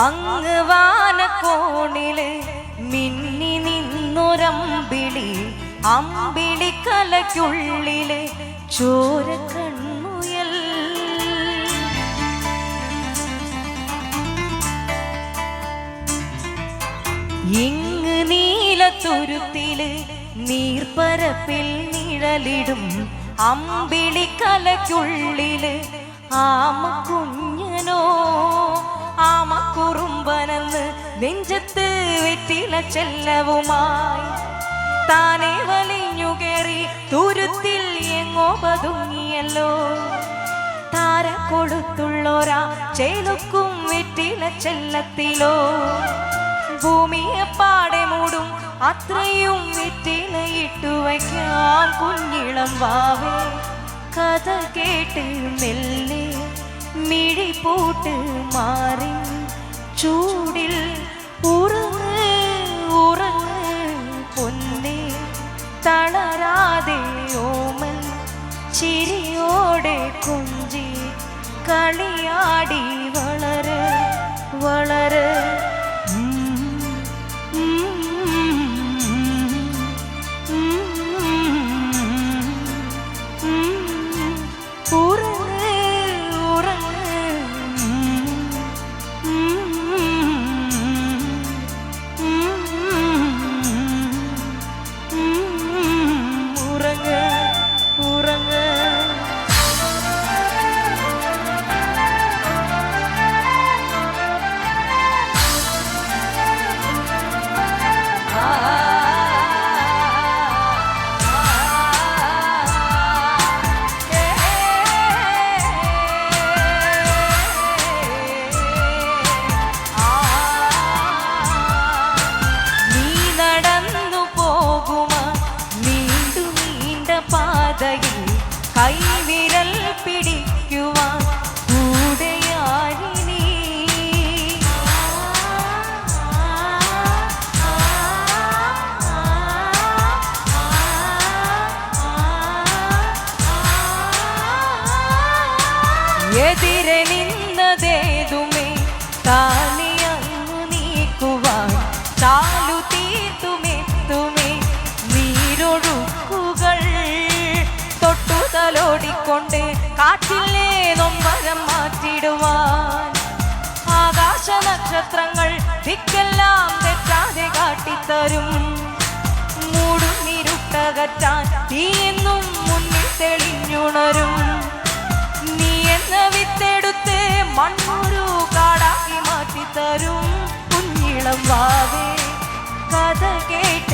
അങ്ങ് വാനക്കോണിൽ മിന്നി നിന്നൊരമ്പിളി അമ്പിളി കലയ്ക്കുള്ളിൽ ചോര കൺമുയൽ ഇങ്ങ് നീലത്തുരുത്തിൽ നീർപ്പരപ്പിൽ നിഴലിടും അമ്പിളി കലയ്ക്കുള്ളിൽ ആമ കുഞ്ഞനോ നെഞ്ചത്ത് വെറ്റില ചെല്ലവുമായി താനെ വലിഞ്ഞു കയറി തുരുത്തിൽ എങ്ങോ പതുങ്ങിയല്ലോ. താര കൊടുത്തുള്ളോരാ ചേലുക്കും വെറ്റില ചെല്ലത്തിലോ. ഭൂമിയെ പാടെ മൂടും അത്രയും വെറ്റില ഇട്ടു വയ്ക്കാൻ കുഞ്ഞിളം വാവേ. കഥ കേട്ട് മെല്ലെ മിഴി പൂട്ട് മാറി ചൂടിൽ ഉറങ്ങ് ഉറങ്ങ് പൊന്നേ. തളരാതെ ഓമൽ ചിരിയോടെ കുഞ്ചി കളിയാടി വളര് വളര്. കൈവിരൽ പിടിക്കുവാൻ കൂടെയായി നീ എതിരെ നിന്നതേതുമേ തൊട്ടു കാറ്റില്ലേ കാറ്റിലെ നൊമ്പരം മാറ്റിടുവാൻ ആകാശ നക്ഷത്രങ്ങൾ ദിക്കെല്ലാം തെറ്റാതെ കാട്ടിത്തരും. മൂടുന്നിരുട്ടകറ്റാൻ എന്നും മുന്നിൽ തെളിഞ്ഞുണരും. നീ എന്ന വിത്തെടുത്ത് മണ്ണൂരു കാടാക്കി മാറ്റിത്തരും. കുഞ്ഞിളം വാവേ കഥ കേട്ട്